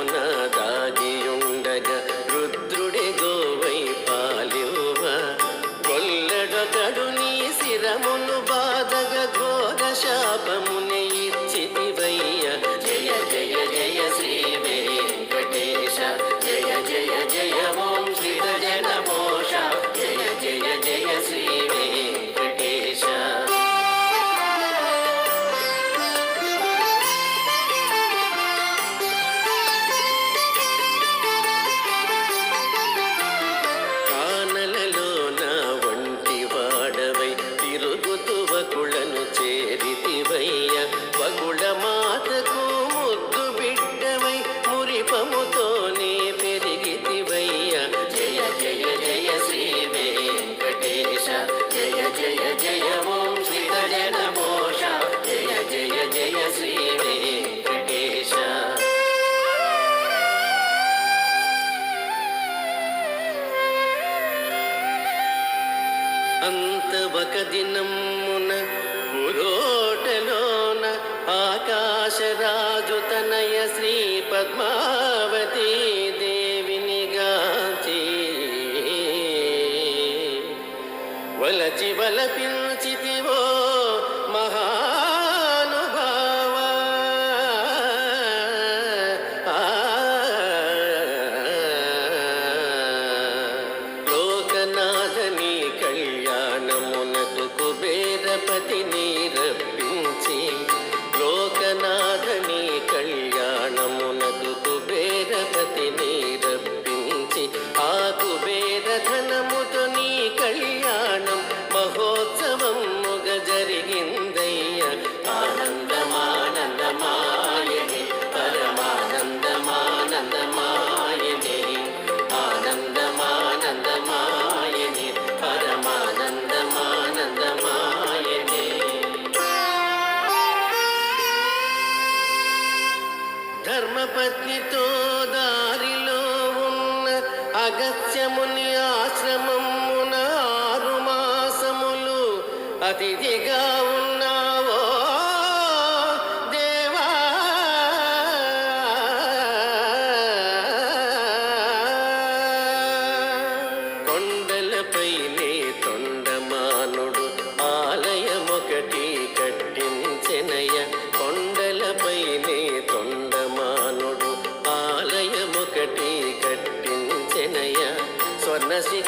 ಮನದ అంత ఒక దినమున గురోటలోన ఆకాశరాజు తనయ శ్రీ పద్మావతి దేవిని గాచి వలచి వలపించితివో మహా ಗಣಪತಿನೇ పత్నితో దారిలో ఉన్న అగత్యముని ఆశ్రమమున ఆరు అతిథిగా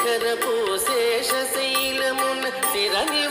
శంకర పోశేషైలమున్ శిరణి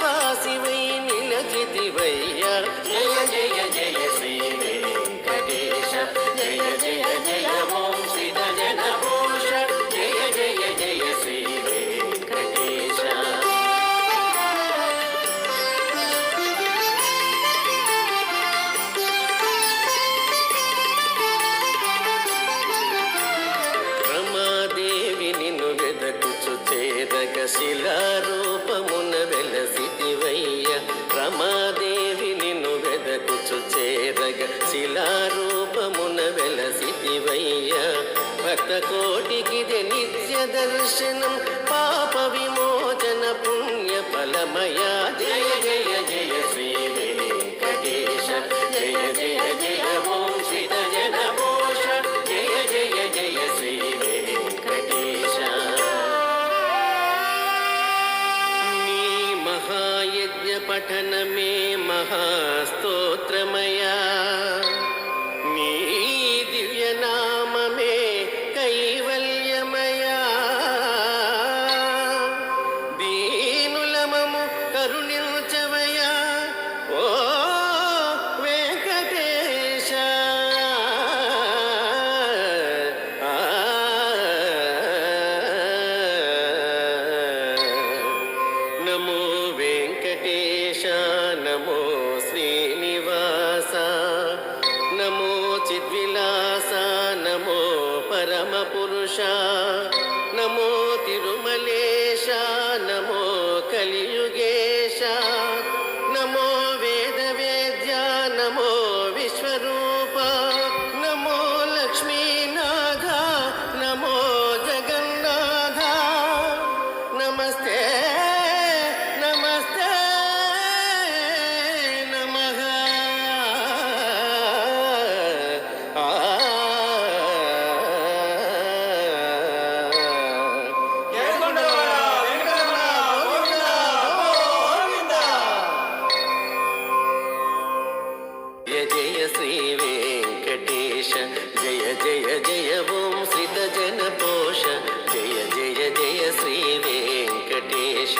శిలారూపమున వెలసివయ్య భక్త కోటికిదే నిత్య దర్శనం పాప విమోచన పుణ్య ఫలమయా. జయ జయ జయ శ్రీ వెంకటేశ జయ జయ జయ ఓం శ్రీత జన పోష జయ జయ జయ శ్రీ వెంకటేశ. నీ మహాయజ్ఞ పఠనమే మహాస్తోత్రమయా. ಕಲಿಯುಗೇ जय श्री वेङ्कटेश जय जय जय ॐ श्रितजनपोष जय जय जय श्री वेङ्कटेश